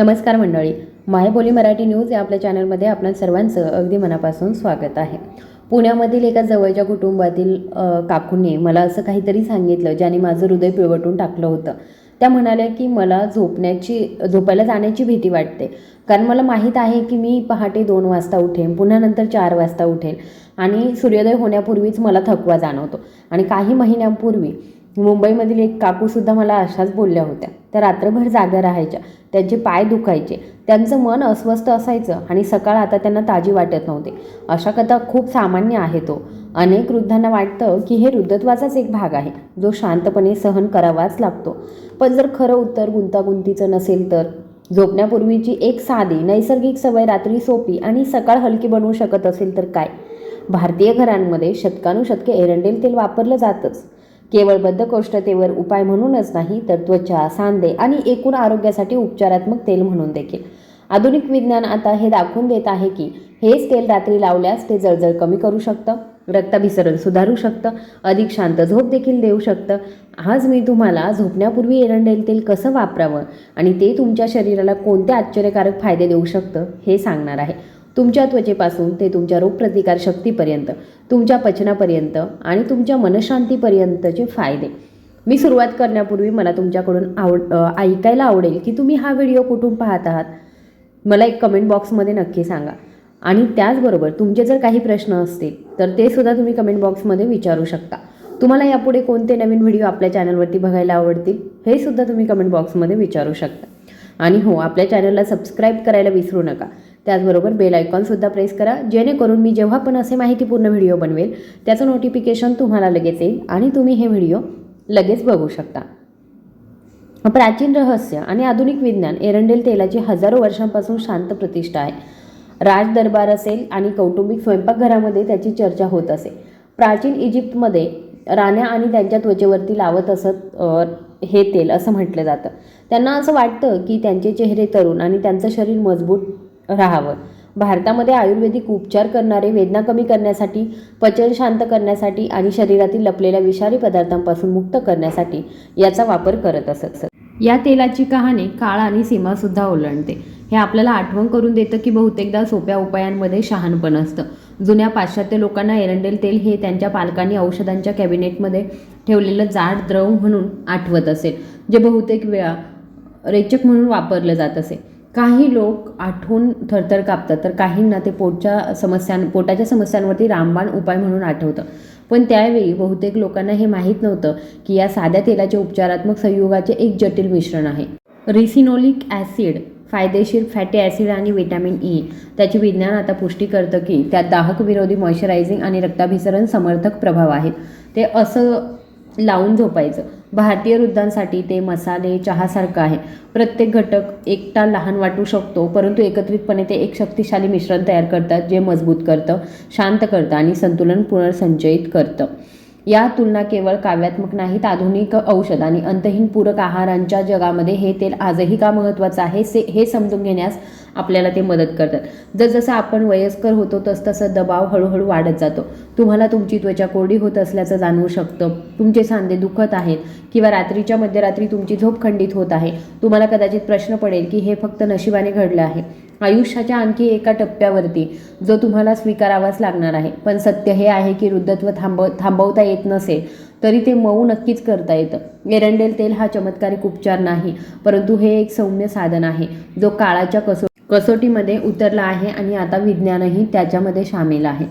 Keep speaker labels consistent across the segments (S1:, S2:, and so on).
S1: नमस्कार मंडळी. मायबोली मराठी न्यूज या आपल्या चॅनलमध्ये आपल्या सर्वांचं अगदी मनापासून स्वागत आहे. पुण्यामधील एका जवळच्या कुटुंबातील अ, काकूंनी मला असं काहीतरी सांगितलं ज्याने माझं हृदय पिळवटून टाकलं होतं. त्या म्हणाल्या की मला झोपण्याची झोपायला जाण्याची भीती वाटते. कारण मला माहीत आहे की मी पहाटे दोन वाजता उठेन पुन्हा नंतर चार वाजता उठेल आणि सूर्योदय होण्यापूर्वीच मला थकवा जाणवतो. आणि काही महिन्यांपूर्वी मुंबईमधील एक काकूसुद्धा मला अशाच बोलल्या होत्या. त्या रात्रभर जाग्या राहायच्या. त्यांचे पाय दुखायचे. त्यांचं मन अस्वस्थ असायचं आणि सकाळ आता त्यांना ताजी वाटत नव्हते. अशा कथा खूप सामान्य आहे तो हो. अनेक वृद्धांना वाटतं की हे वृद्धत्वाचाच एक भाग आहे जो शांतपणे सहन करावाच लागतो. पण जर खरं उत्तर गुंतागुंतीचं नसेल तर? झोपण्यापूर्वीची एक साधी नैसर्गिक सवय रात्री सोपी आणि सकाळ हलकी बनवू शकत असेल तर काय? भारतीय घरांमध्ये शतकानुशतके एरंडेल तेल वापरलं जातंच. केवळ बद्धकोष्ठतेवर उपाय म्हणूनच नाही तर त्वचा सांधे आणि एकूण आरोग्यासाठी उपचारात्मक तेल म्हणून देखील. आधुनिक विज्ञान आता हे दाखवून देत आहे की हेच तेल रात्री लावल्यास ते जळजळ कमी करू शकतं रक्ताभिसरण सुधारू शकतं अधिक शांत झोप देखील देऊ शकतं. आज मी तुम्हाला झोपण्यापूर्वी एरंडेल तेल कसं वापरावं आणि ते तुमच्या शरीराला कोणते आश्चर्यकारक फायदे देऊ शकतं हे सांगणार आहे. तुमच्या त्वचेपासून ते तुमच्या रोगप्रतिकार शक्तीपर्यंत तुमच्या पचनापर्यंत आणि तुमच्या मनशांतीपर्यंतचे फायदे. मी सुरुवात करण्यापूर्वी मला तुमच्याकडून आवड ऐकायला आवडेल की तुम्ही हा व्हिडिओ कुठून पाहत आहात? मला एक कमेंट बॉक्समध्ये नक्की सांगा. आणि त्याचबरोबर तुमचे जर काही प्रश्न असतील तर ते सुद्धा तुम्ही कमेंट बॉक्समध्ये विचारू शकता. तुम्हाला यापुढे कोणते नवीन व्हिडिओ आपल्या चॅनलवरती बघायला आवडतील हे सुद्धा तुम्ही कमेंट बॉक्समध्ये विचारू शकता. आणि हो आपल्या चॅनलला सबस्क्राईब करायला विसरू नका. त्याचबरोबर बेल आयकॉनसुद्धा प्रेस करा जेणेकरून मी जेव्हा पण असे माहितीपूर्ण व्हिडिओ बनवेल त्याचं नोटिफिकेशन तुम्हाला लगेच येईल आणि तुम्ही हे व्हिडिओ लगेच बघू शकता. प्राचीन रहस्य आणि आधुनिक विज्ञान एरंडेल तेलाची हजारो वर्षांपासून शांत प्रतिष्ठा आहे. राज दरबार असेल आणि कौटुंबिक स्वयंपाकघरामध्ये त्याची चर्चा होत असे. प्राचीन इजिप्तमध्ये राण्या आणि त्यांच्या त्वचेवरती लावत असत हे तेल असं म्हटलं जातं. त्यांना असं वाटतं की त्यांचे चेहरे तरुण आणि त्यांचं शरीर मजबूत राहावं. भारतामध्ये आयुर्वेदिक उपचार करणारे वेदना कमी करण्यासाठी पचन शांत करण्यासाठी आणि शरीरातील लपलेल्या विषारी पदार्थांपासून मुक्त करण्यासाठी याचा वापर करत असत या तेलाची कहाणी काळ आणि सीमासुद्धा ओलांडते. हे आपल्याला आठवण करून देतं की बहुतेकदा सोप्या उपायांमध्ये शहाणपण असतं. जुन्या पाश्चात्य लोकांना एरंडेल तेल हे त्यांच्या पालकांनी औषधांच्या कॅबिनेटमध्ये ठेवलेलं जाड द्रव म्हणून आठवत असेल जे बहुतेक वेळा रेचक म्हणून वापरलं जात असे. काही लोक आठवून थरथर कापतात. तर काहींना ते पोटच्या समस्यां पोटाच्या समस्यांवरती रामबाण उपाय म्हणून आठवतं. पण त्यावेळी बहुतेक लोकांना हे माहीत नव्हतं की या साध्या तेलाचे उपचारात्मक संयोगाचे एक जटिल मिश्रण आहे. रिसिनोलिक ॲसिड फायदेशीर फॅटी ॲसिड आणि व्हिटॅमिन ई त्याचे विज्ञान आता पुष्टी करतं की त्यात दाहक विरोधी मॉइश्चरायझिंग आणि रक्ताभिसरण समर्थक प्रभाव आहेत. ते असं लावून झोपायचं. भारतीय वृद्धांसाठी ते मसाले चहासारखं आहे. प्रत्येक घटक एकटा लहान वाटू शकतो परंतु एकत्रितपणे ते एक शक्तिशाली मिश्रण तयार करतात जे मजबूत करतं शांत करतं आणि संतुलन पुनर्संचयित करतं. या तुलना केवळ काव्यात्मक नाहीत आधुनिक औषध आणि अंतहीन पूरक आहारांच्या जगामध्ये हे तेल आजही का महत्त्वाचं आहे से हे समजून घेण्यास आपल्याला ते मदत करतात. जसजसं आपण वयस्कर होतो तसतसं दबाव हळूहळू वाढत जातो. तुम्हाला तुमची त्वचा कोरडी होत असल्याचं जाणवू शकतं. तुमचे सांधे दुखत आहेत किंवा रात्रीच्या मध्यरात्री तुमची झोप खंडित होत आहे. तुम्हाला कदाचित प्रश्न पडेल की हे फक्त नशिबाने घडलं आहे. आयुष्याच्या आणखी एका टप्प्यावरती जो तुम्हाला स्वीकारावाच लागणार आहे. पण सत्य हे आहे की वृद्धत्व थांबव थांबवता येत नसेल तरी ते मऊ नक्कीच करता येतं. एरंडेल तेल हा चमत्कारिक उपचार नाही परंतु हे एक सौम्य साधन आहे जो काळाच्या कसो कसोटीमध्ये उतरला आहे आणि आता विज्ञानही त्याच्यामध्ये सामील आहे.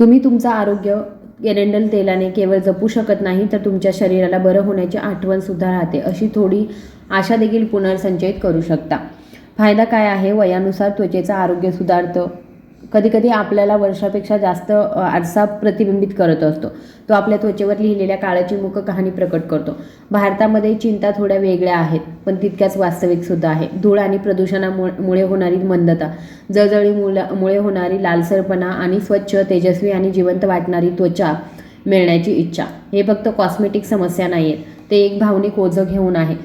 S1: तुम्ही तुमचं आरोग्य एरंडल तेलाने केवळ जपू शकत नाही तर तुमच्या शरीराला बरं होण्याची आठवणसुद्धा राहते अशी थोडी आशा देखील पुनर्संचयित करू शकता. फायदा काय आहे? वयानुसार त्वचेचं आरोग्य सुधारतं. कधीकधी आपल्याला वर्षापेक्षा जास्त आरसा प्रतिबिंबित करत असतो. तो आपल्या त्वचेवर लिहिलेल्या काळाची मुख कहाणी प्रकट करतो. भारतामध्ये चिंता थोड्या वेगळ्या आहेत पण तितक्याच वास्तविकसुद्धा आहे. धूळ आणि प्रदूषणामुळे मुळे होणारी मंदता जळजळी मुळे होणारी लालसरपणा आणि स्वच्छ तेजस्वी आणि जिवंत वाटणारी त्वचा मिळण्याची इच्छा. हे फक्त कॉस्मेटिक समस्या नाही आहेत ते एक भावनिक ओझं घेऊन आहे.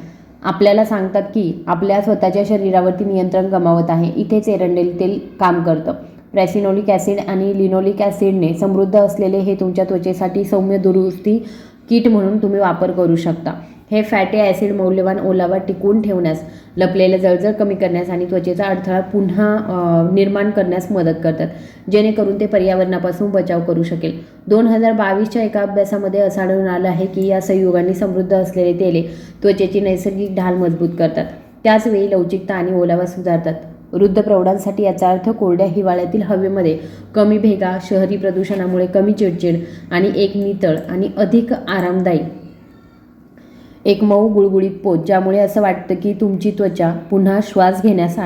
S1: आपल्याला सांगतात की आपल्या स्वतःच्या शरीरावरती नियंत्रण गमावत आहे. इथेच एरंडेल तेल काम करतं. प्रॅसिनोलिक ॲसिड आणि लिनोलिक ॲसिडने समृद्ध असलेले हे तुमच्या त्वचेसाठी सौम्य दुरुस्ती किट म्हणून तुम्ही वापर करू शकता. हे फॅटी ॲसिड मौल्यवान ओलावा टिकवून ठेवण्यास लपलेलं जळजळ कमी करण्यास आणि त्वचेचा अडथळा पुन्हा निर्माण करण्यास मदत करतात जेणेकरून ते पर्यावरणापासून बचाव करू शकेल. दोन हजार बावीसच्या एका अभ्यासामध्ये असं आढळून आलं आहे की या संयुगांनी समृद्ध असलेले तेले त्वचेची नैसर्गिक ढाल मजबूत करतात. त्याचवेळी लवचिकता आणि ओलावा सुधारतात. वृद्ध प्रौढांसाठी याचा अर्थ कोरड्या हिवाळ्यातील हवेमध्ये कमी भेगा शहरी प्रदूषणामुळे कमी चिडचिड आणि एक नितळ आणि अधिक आरामदायी एक मऊ गुळगुळीत पोत ज्यामुळे असं वाटतं की तुमची त्वचा पुन्हा श्वास घेण्यास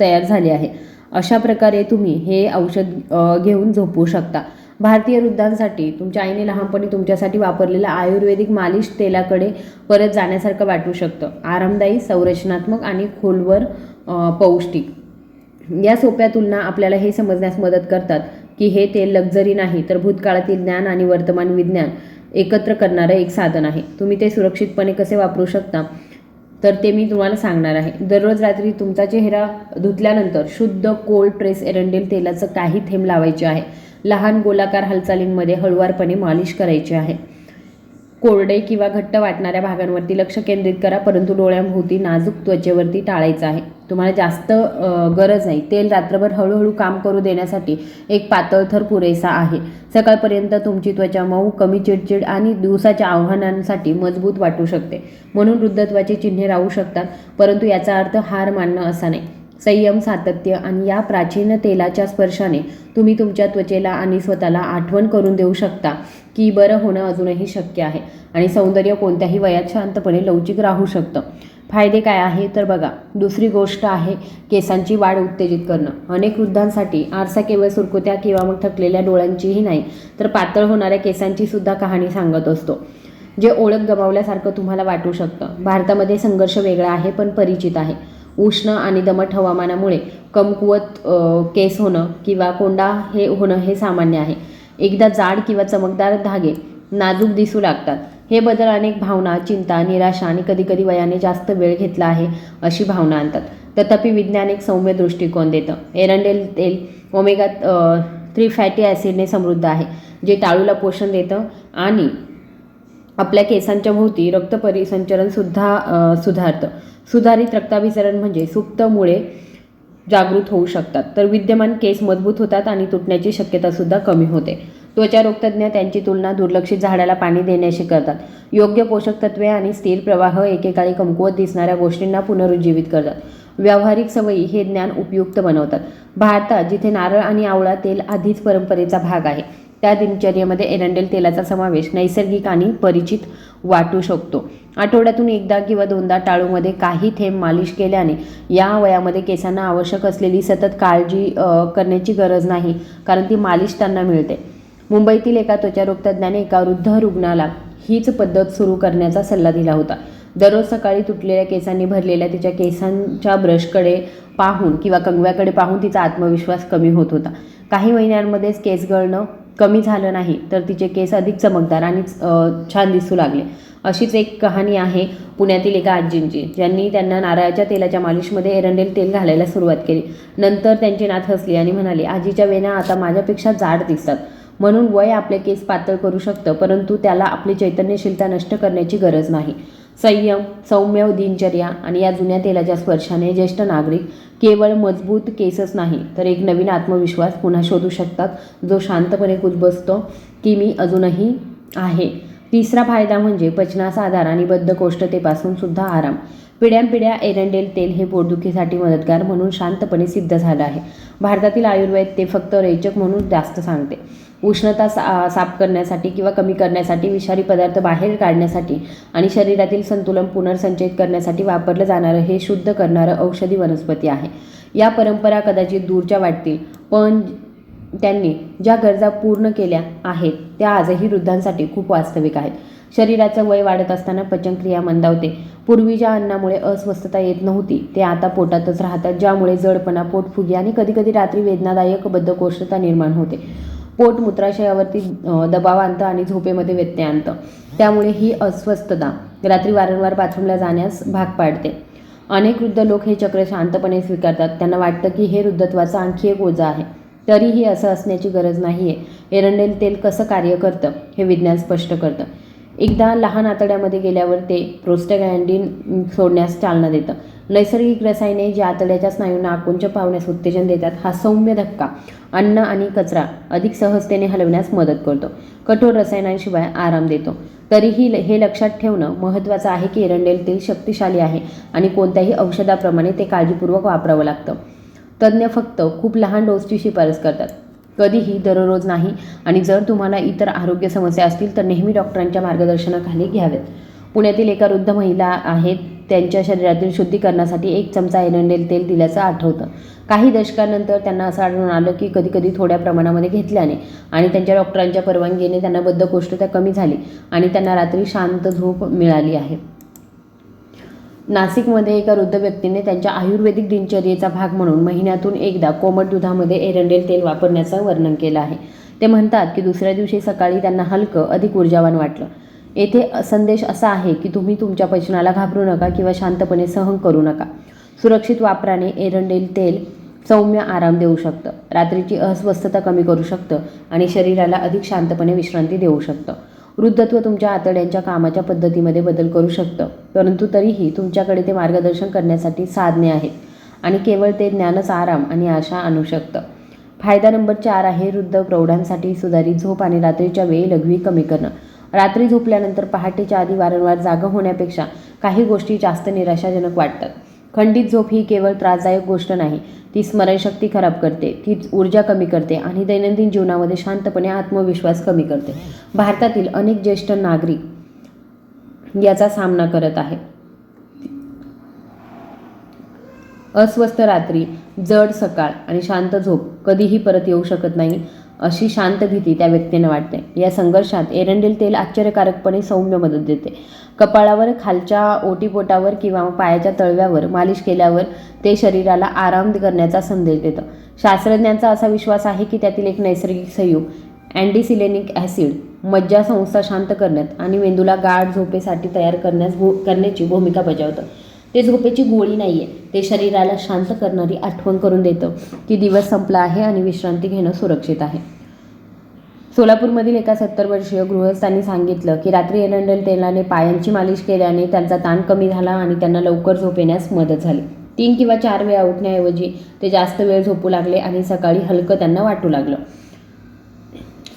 S1: तयार झाली आहे. अशा प्रकारे तुम्ही हे औषध घेऊन झोपू शकता. भारतीय वृद्धांसाठी तुमच्या आईने लहानपणी तुमच्यासाठी वापरलेल्या आयुर्वेदिक मालिश तेलाकडे परत जाण्यासारखं वाटू शकतं. आरामदायी संरचनात्मक आणि खोलवर पौष्टिक. या सोप्या तुलना आपल्याला हे समजण्यास मदत करतात की हे तेल लक्झरी नाही तर भूतकाळातील ज्ञान आणि वर्तमान विज्ञान एकत्र करणारं एक साधन आहे. तुम्ही ते सुरक्षितपणे कसे वापरू शकता? तर ते मी तुम्हाला सांगणार आहे. दररोज रात्री तुमचा चेहरा धुतल्यानंतर शुद्ध कोल्ड प्रेस एरंडेल तेलाचं काही थेंब लावायचे आहे. लहान गोलाकार हालचालींमध्ये हळुवारपणे मालिश करायची आहे. कोरडे किंवा घट्ट वाटणाऱ्या भागांवरती लक्ष केंद्रित करा परंतु डोळ्यांभोवती नाजूक त्वचेवरती टाळायचं आहे. तुम्हाला जास्त गरज नाही. तेल रात्रभर हळूहळू काम करू देण्यासाठी एक पातळ थर पुरेसा आहे. सकाळपर्यंत तुमची त्वचा मऊ कमी चिडचिड आणि दिवसाच्या आव्हानांसाठी मजबूत वाटू शकते. म्हणून वृद्धत्वाची चिन्हे राहू शकतात परंतु याचा अर्थ हार मानणं असा नाही. संयम सातत्य आणि या प्राचीन तेलाच्या स्पर्शाने तुम्ही तुमच्या त्वचेला आणि स्वतःला आठवण करून देऊ शकता की बरं होणं अजूनही शक्य आहे आणि सौंदर्य कोणत्याही वयात शांतपणे लवचिक राहू शकतं. फायदे काय आहे तर बघा दुसरी गोष्ट आहे केसांची वाढ उत्तेजित करणं. अनेक वृद्धांसाठी आरसा केवळ सुरकुत्या किंवा मग थकलेल्या डोळ्यांचीही नाही तर पातळ होणाऱ्या केसांची सुद्धा कहाणी सांगत असतो जे ओळख गमावल्यासारखं तुम्हाला वाटू शकतं. भारतामध्ये संघर्ष वेगळा आहे पण परिचित आहे. उष्ण आणि दमट हवामानामुळे कमकुवत केस होणं किंवा कोंडा हे होणं हे सामान्य आहे. एकदा जाड किंवा चमकदार धागे नाजूक दिसू लागतात. हे बदल अनेक भावना चिंता निराशा आणि कधीकधी वयाने जास्त वेळ घेतला आहे अशी भावना आणतात. तथापि विज्ञान एक सौम्य दृष्टिकोन देतं. एरंडेल तेल ओमेगा थ्री फॅटी ॲसिडने समृद्ध आहे जे टाळूला पोषण देतं आणि आपल्या केसांच्या भोवती रक्त परिसंचरणसुद्धा सुधारतं. सुधारित रक्ताभिसरण म्हणजे सुप्तमुळे जागृत होऊ शकतात. तर विद्यमान केस मजबूत होतात आणि तुटण्याची शक्यतासुद्धा कमी होते. त्वचा रोगतज्ञ त्यांची तुलना दुर्लक्षित झाडाला पाणी देण्याशी करतात. योग्य पोषक तत्वे आणि स्थिर प्रवाह एकेकाळी कमकुवत दिसणाऱ्या गोष्टींना पुनरुज्जीवित करतात. व्यावहारिक सवयी हे ज्ञान उपयुक्त बनवतात. भारतात जिथे नारळ आणि आवळा तेल आधीच परंपरेचा भाग आहे त्या दिनचर्येमध्ये एरंडेल तेलाचा समावेश नैसर्गिक आणि परिचित वाटू शकतो. आठवड्यातून एकदा किंवा दोनदा टाळूमध्ये काही थेंब मालिश केल्याने या वयामध्ये केसांना आवश्यक असलेली सतत काळजी करण्याची गरज नाही कारण ती मालिश त्यांना मिळते. मुंबईतील एका त्वचारोगतज्ञाने एका वृद्ध रुग्णाला हीच पद्धत सुरू करण्याचा सल्ला दिला होता. दररोज सकाळी तुटलेल्या केसांनी भरलेल्या तिच्या केसांच्या ब्रशकडे पाहून किंवा कंगव्याकडे पाहून तिचा आत्मविश्वास कमी होत होता. काही महिन्यांमध्येच केस गळणं कमी झालं नाही तर तिचे केस अधिक चमकदार आणि छान दिसू लागले. अशीच एक कहाणी आहे पुण्यातील एका आजींची. ज्यांनी त्यांना नारळाच्या तेलाच्या मालिशमध्ये एरंडेल तेल घालायला सुरुवात केली. नंतर त्यांची नात हसली आणि म्हणाली आजीच्या वेण्या आता माझ्यापेक्षा जाड दिसतात. म्हणून वय आपले केस पातळ करू शकतं परंतु त्याला आपली चैतन्यशीलता नष्ट करण्याची गरज नाही. संयम सौम्य दिनचर्या आणि या जुन्या तेलाच्या स्पर्शाने ज्येष्ठ नागरिक केवळ मजबूत केसच नाही तर एक नवीन आत्मविश्वास पुन्हा शोधू शकतात जो शांतपणे कुजबसतो की मी अजूनही आहे. तिसरा फायदा म्हणजे पचनाचा आधार आणि बद्धकोष्ठतेपासून सुद्धा आराम. पिढ्यानपिढ्या एरंडेल तेल हे पोटदुखीसाठी मदतगार म्हणून शांतपणे सिद्ध झालं आहे. भारतातील आयुर्वेद ते फक्त रेचक म्हणून जास्त सांगते. उष्णता सा साफ करण्यासाठी किंवा कमी करण्यासाठी विषारी पदार्थ बाहेर काढण्यासाठी आणि शरीरातील संतुलन पुनर्संचयित करण्यासाठी वापरलं जाणारं हे शुद्ध करणारं औषधी वनस्पती आहे. या परंपरा कदाचित दूरच्या वाटतील पण त्यांनी ज्या गरजा पूर्ण केल्या आहेत त्या आजही वृद्धांसाठी खूप वास्तविक आहेत. शरीराचं वय वाढत असताना पचनक्रिया मंदावते. पूर्वी ज्या अन्नामुळे अस्वस्थता येत नव्हती ते आता पोटातच राहतात ज्यामुळे जडपणा पोटफुगी आणि कधीकधी रात्री वेदनादायक बद्धकोष्ठता निर्माण होते. पोट मूत्राशयावरती दबाव आणतं आणि झोपेमध्ये व्यत्यय आणतं. त्यामुळे ही अस्वस्थता रात्री वारंवार बाथरूमला जाण्यास भाग पाडते. अनेक वृद्ध लोक हे चक्र शांतपणे स्वीकारतात. त्यांना वाटतं की हे वृद्धत्वाचा आणखी एक ओझा आहे. तरीही असं असण्याची गरज नाही आहे एरंडेल तेल कसं कार्य करतं हे विज्ञान स्पष्ट करतं. एकदा लहान आतड्यामध्ये गेल्यावर ते प्रोस्टॅगॅन्डिन सोडण्यास चालना देतं. नैसर्गिक रसायने जी आतड्याच्या स्नायूंना आकुंच पावण्यास उत्तेजन देतात हा सौम्य धक्का अन्न आणि कचरा अधिक सहजतेने हलवण्यास मदत करतो. कठोर रसायनांशिवाय आराम देतो. तरीही ल- हे लक्षात ठेवणं महत्त्वाचं आहे की एरंडेल तेल शक्तिशाली आहे आणि कोणत्याही औषधाप्रमाणे ते काळजीपूर्वक वापरावं लागतं. तज्ज्ञ फक्त खूप लहान डोसची शिफारस करतात. कधीही दररोज नाही. आणि जर तुम्हाला इतर आरोग्य समस्या असतील तर नेहमी डॉक्टरांच्या मार्गदर्शनाखाली घ्यावेत. पुण्यातील एका वृद्ध महिला आहेत. त्यांच्या शरीरातील शुद्धीकरणासाठी एक चमचा एरंडेल तेल दिल्याचं आठवतं. काही दशकानंतर त्यांना असं आढळून आलं की कधीकधी थोड्या प्रमाणामध्ये घेतल्याने आणि त्यांच्या डॉक्टरांच्या परवानगीने त्यांना बद्धकोष्ठता कमी झाली आणि त्यांना रात्री शांत झोप मिळाली आहे. नाशिकमध्ये एका वृद्ध व्यक्तीने त्यांच्या आयुर्वेदिक दिनचर्येचा भाग म्हणून महिन्यातून एकदा कोमट दुधामध्ये एरंडेल तेल वापरण्याचं वर्णन केलं आहे. ते म्हणतात की दुसऱ्या दिवशी सकाळी त्यांना हलकं अधिक ऊर्जावान वाटलं. येथे संदेश असा आहे की तुम्ही तुमच्या पचनाला घाबरू नका किंवा शांतपणे सहन करू नका. सुरक्षित वापराने एरंडेल तेल सौम्य आराम देऊ शकतं. रात्रीची अस्वस्थता कमी करू शकतं आणि शरीराला अधिक शांतपणे विश्रांती देऊ शकतं. वृद्धत्व तुमच्या आतड्यांच्या कामाच्या पद्धतीमध्ये बदल करू शकतं. परंतु तरीही तुमच्याकडे ते मार्गदर्शन करण्यासाठी साधने आहेत आणि केवळ ते ज्ञानच आराम आणि आशा आणू शकतं. फायदा नंबर चार आहे वृद्ध प्रौढांसाठी सुधारित झोप आणि रात्रीच्या वेळी लघवी कमी करणं. रात्री झोपल्यानंतर पहाटेच्या आधी वारंवार जागा होण्यापेक्षा काही गोष्टी जास्त निराशाजनक वाटतात. खंडित झोप ही केवळ त्रासदायक गोष्ट नाही ती स्मरणशक्ती खराब करते ती ऊर्जा कमी करते आणि दैनंदिन जीवनामध्ये शांतपणे आत्मविश्वास कमी करते. भारतातील अनेक ज्येष्ठ नागरिक याचा सामना करत आहेत. अस्वस्थ रात्री जड सकाळ आणि शांत झोप कधीही परत येऊ शकत नाही. अशी शांत भीती त्या व्यक्तीने वाटते. या संघर्षात एरंडेल तेल आश्चर्यकारकपणे सौम्य मदत देते. कपाळावर खालच्या ओटीपोटावर किंवा पायाच्या तळव्यावर मालिश केल्यावर ते शरीराला आराम करण्याचा संदेश देतं. शास्त्रज्ञांचा असा विश्वास आहे की त्यातील एक नैसर्गिक संयुग अँटीसिलेनिक ॲसिड मज्जा संस्था शांत करण्यात आणि मेंदूला गाढ झोपेसाठी तयार करण्यास भू करण्याची भूमिका बजावतं. ते झोपेची गोळी नाही आहे ते शरीराला शांत करणारी आठवण करून देतं. की दिवस संपला आहे आणि विश्रांती घेणं सुरक्षित आहे. सोलापूरमधील एका सत्तर वर्षीय गृहस्थांनी सांगितलं की रात्री एरंडल तेलाने पायांची मालिश केल्याने त्यांचा ताण कमी झाला आणि त्यांना लवकर झोप येण्यास मदत झाली. तीन किंवा चार वेळा उठण्याऐवजी ते जास्त वेळ झोपू लागले आणि सकाळी हलकं त्यांना वाटू लागलं.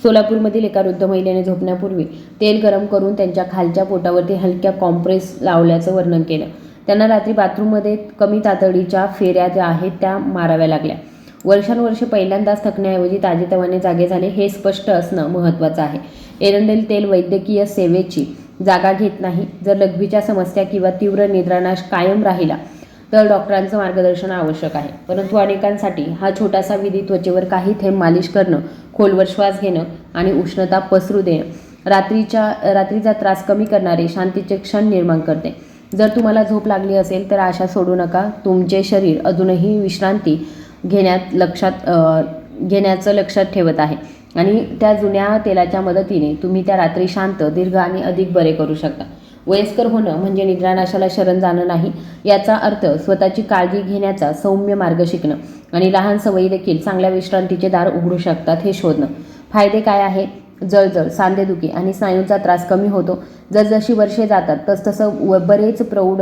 S1: सोलापूरमधील एका वृद्ध महिलेने झोपण्यापूर्वी तेल गरम करून त्यांच्या खालच्या पोटावरती हलक्या कॉम्प्रेस लावल्याचं वर्णन केलं. त्यांना रात्री बाथरूममध्ये कमी तातडीच्या फेऱ्या ज्या आहेत त्या माराव्या लागल्या. वर्षानुवर्षे पहिल्यांदाच थकण्याऐवजी ताजेतवाने जागे झाले हे स्पष्ट असणं महत्त्वाचं आहे. एरंडेल तेल वैद्यकीय सेवेची जागा घेत नाही. जर लघवीच्या समस्या किंवा तीव्र निद्रानाश कायम राहिला तर डॉक्टरांचं मार्गदर्शन आवश्यक आहे. परंतु अनेकांसाठी हा छोटासा विधी त्वचेवर काही थेंब मालिश करणं खोलवर श्वास घेणं आणि उष्णता पसरू देणं रात्रीच्या रात्रीचा त्रास कमी करणारे शांतीचे क्षण निर्माण करते. जर तुम्हाला झोप लागली असेल तर आशा सोडू नका. तुमचे शरीर अजूनही विश्रांती घेण्यात लक्षात घेण्याचं लक्षात ठेवत आहे. आणि त्या जुन्या तेलाच्या मदतीने तुम्ही त्या रात्री शांत दीर्घ आणि अधिक बरे करू शकता. वयस्कर होणं म्हणजे निद्रानाशाला शरण जाणं नाही याचा अर्थ स्वतःची काळजी घेण्याचा सौम्य मार्ग शिकणं. आणि लहान सवयी देखील चांगल्या विश्रांतीचे दार उघडू शकतात हे शोधणं. फायदे काय आहे जळजळ सांधेदुखी आणि स्नायूंचा त्रास कमी होतो. जसजशी वर्षे जातात तसतसं व बरेच प्रौढ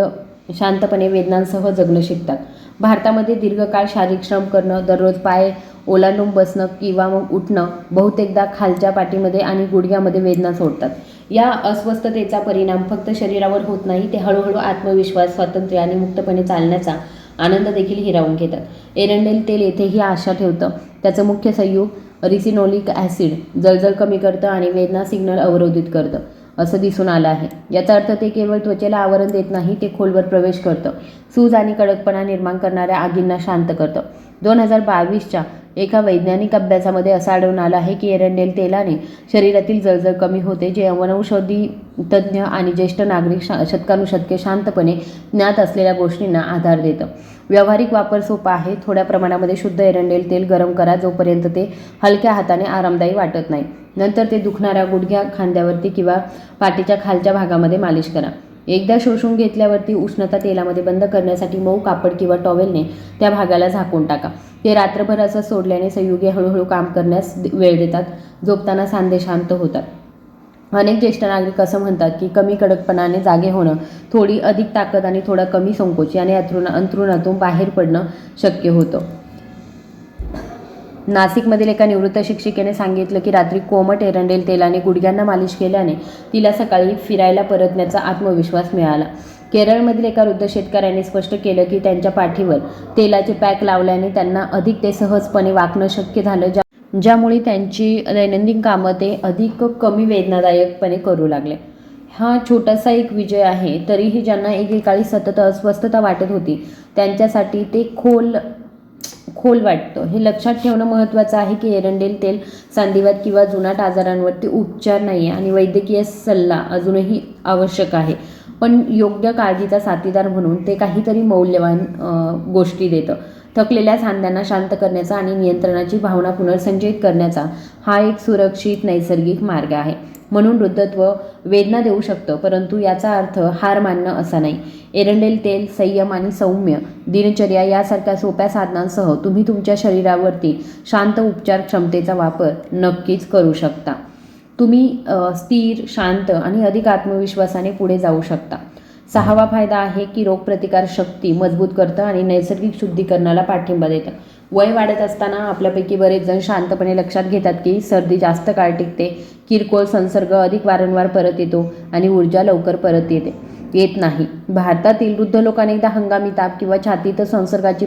S1: शांतपणे वेदनांसह जगणं शिकतात. भारतामध्ये दीर्घकाळ शारीरिक श्रम करणं दररोज पाय ओलांडून बसणं किंवा मग उठणं बहुतेकदा खालच्या पाठीमध्ये आणि गुडघ्यामध्ये वेदना सोडतात. या अस्वस्थतेचा परिणाम फक्त शरीरावर होत नाही ते हळूहळू आत्मविश्वास स्वातंत्र्य आणि मुक्तपणे चालण्याचा आनंद देखील हिरावून घेतात. एरंडेल तेल येथेही आशा ठेवतं. त्याचं मुख्य संयुग रिसिनोलिक ॲसिड जळजळ कमी करतं आणि वेदना सिग्नल अवरोधित करतं असं दिसून आलं आहे. याचा अर्थ ते केवळ त्वचेला आवरण देत नाही ते खोलवर प्रवेश करतं. सूज आणि कडकपणा निर्माण करणाऱ्या आगींना शांत करतं. दोन हजार बावीसच्या एका वैज्ञानिक अभ्यासामध्ये असं आढळून आलं आहे की एरंडेल तेलाने शरीरातील जळजळ कमी होते जे वनौषधी तज्ज्ञ आणि ज्येष्ठ नागरिक शा शतकानुशतके शांतपणे ज्ञात असलेल्या गोष्टींना आधार देतं. व्यावहारिक वापर सोपा आहे थोड्या प्रमाणामध्ये शुद्ध एरंडेल तेल गरम करा जोपर्यंत ते हलक्या हाताने आरामदायी वाटत नाही. नंतर ते दुखणाऱ्या गुडघ्या खांद्यावरती किंवा पाठीच्या खालच्या भागामध्ये मालिश करा. एकदा शोषून घेतल्यावरती उष्णता तेलामध्ये बंद करण्यासाठी मऊ कापड किंवा टॉवेलने त्या भागाला झाकून टाका. ते रात्रभर असं सोडल्याने संयुगे हळूहळू काम करण्यास वेळ देतात. झोपताना सांधे शांत होतात. अनेक ज्येष्ठ नागरिक असं म्हणतात की कमी कडकपणाने जागे होणं थोडी अधिक ताकद आणि थोडा कमी संकोच याने अंथरुणा अंथरुणातून बाहेर पडणं शक्य होतं. नाशिकमधील एका निवृत्त शिक्षिकेने सांगितलं की रात्री कोमट एरंडेल तेलाने गुडघ्यांना मालिश केल्याने तिला सकाळी फिरायला परतण्याचा आत्मविश्वास मिळाला. केरळमधील एका वृद्ध शेतकऱ्याने स्पष्ट केलं की त्यांच्या पाठीवर तेलाचे पॅक लावल्याने त्यांना अधिक ते सहजपणे वाकणं शक्य झालं ज्या ज्यामुळे त्यांची दैनंदिन कामं ते अधिक कमी वेदनादायकपणे करू लागले. हा छोटासा एक विजय आहे तरीही ज्यांना एकेकाळी सतत अस्वस्थता वाटत होती त्यांच्यासाठी ते खोल खोल वाटतं. हे लक्षात ठेवणं महत्त्वाचं आहे की एरंडेल तेल सांधिवात किंवा जुनाट आजारांवरती उपचार नाही आहे आणि वैद्यकीय सल्ला अजूनही आवश्यक आहे. पण योग्य काळजीचा साथीदार म्हणून ते काहीतरी मौल्यवान गोष्टी देतं. थकलेल्या सांध्यांना शांत करण्याचा आणि नियंत्रणाची भावना पुनर्संचयित करण्याचा हा एक सुरक्षित नैसर्गिक मार्ग आहे. म्हणून वृद्धत्व वेदना देऊ शकतं परंतु याचा अर्थ हार मानणं असा नाही. एरंडेल तेल संयम आणि सौम्य दिनचर्या यासारख्या सोप्या साधनांसह तुम्ही तुमच्या शरीरावरती शांत उपचार क्षमतेचा वापर नक्कीच करू शकता. तुम्ही स्थिर शांत आणि अधिक आत्मविश्वासाने पुढे जाऊ शकता. सहावा फायदा आहे की रोगप्रतिकार शक्ती मजबूत करतं आणि नैसर्गिक शुद्धीकरणाला पाठिंबा देतं. वय वाढत असताना आपल्यापैकी बरेच जण शांतपणे लक्षात घेतात की सर्दी जास्त काळ टिकते किरकोळ संसर्ग अधिक वारंवार परत येतो आणि ऊर्जा लवकर परत येते. येत नाही. भारतातील वृद्ध लोक अनेकदा हंगामी ताप किंवा छातीत संसर्गाची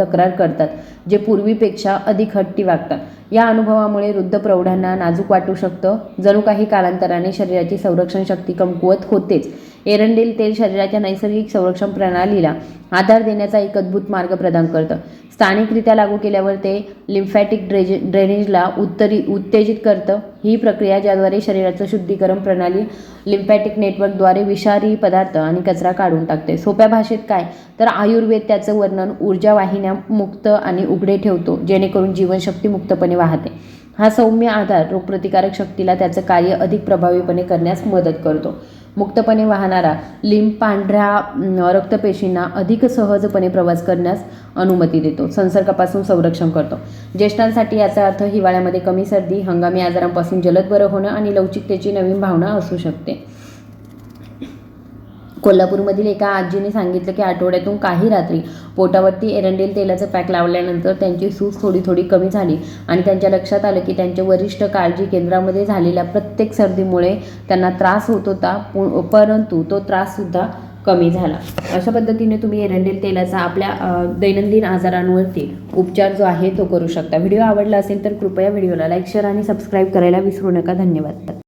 S1: तक्रार करतात जे पूर्वीपेक्षा अधिक हट्टी वागतात. या अनुभवामुळे वृद्ध प्रौढांना नाजूक वाटू शकतं. जणू काही कालांतराने शरीराची संरक्षण शक्ती कमकुवत होतेच. एरंडेल तेल शरीराच्या नैसर्गिक संरक्षण प्रणालीला आधार देण्याचा एक अद्भुत मार्ग प्रदान करतं. स्थानिकरित्या लागू केल्यावर ते लिम्फॅटिक ड्रेज ड्रेनेजला उत्तरी उत्तेजित करतं. ही प्रक्रिया ज्याद्वारे शरीराचं शुद्धीकरण प्रणाली लिम्फॅटिक नेटवर्कद्वारे विषारी पदार्थ आणि कचरा काढून टाकते. सोप्या भाषेत काय? तर आयुर्वेद त्याचं वर्णन ऊर्जा वाहिन्या मुक्त आणि उघडे ठेवतो जेणेकरून जीवनशक्ती मुक्तपणे वाहते. हा सौम्य आधार रोगप्रतिकारक शक्तीला त्याचं कार्य अधिक प्रभावीपणे करण्यास मदत करतो. मुक्तपणे वाहणारा लिंब पांढऱ्या रक्तपेशींना अधिक सहजपणे प्रवास करण्यास अनुमती देतो. संसर्गापासून संरक्षण करतो. ज्येष्ठांसाठी याचा अर्थ हिवाळ्यामध्ये कमी सर्दी हंगामी आजारांपासून जलद बरं होणं आणि लवचिकतेची नवीन भावना असू शकते. कोल्हापूरमधील एका आजीने सांगितलं की आठवड्यातून काही रात्री पोटावरती एरंडेल तेलाचं पॅक लावल्यानंतर त्यांची सूज थोडी थोडी कमी झाली आणि त्यांच्या लक्षात आलं की त्यांच्या वरिष्ठ काळजी केंद्रामध्ये झालेल्या प्रत्येक सर्दीमुळे त्यांना त्रास होत होता पु- परंतु तो त्राससुद्धा कमी झाला. अशा पद्धतीने तुम्ही एरंडेल तेलाचा आपल्या दैनंदिन आजारांवरती उपचार जो आहे तो करू शकता. व्हिडिओ आवडला असेल तर कृपया व्हिडिओला लाईक शेअर आणि सबस्क्राईब करायला विसरू नका. धन्यवाद.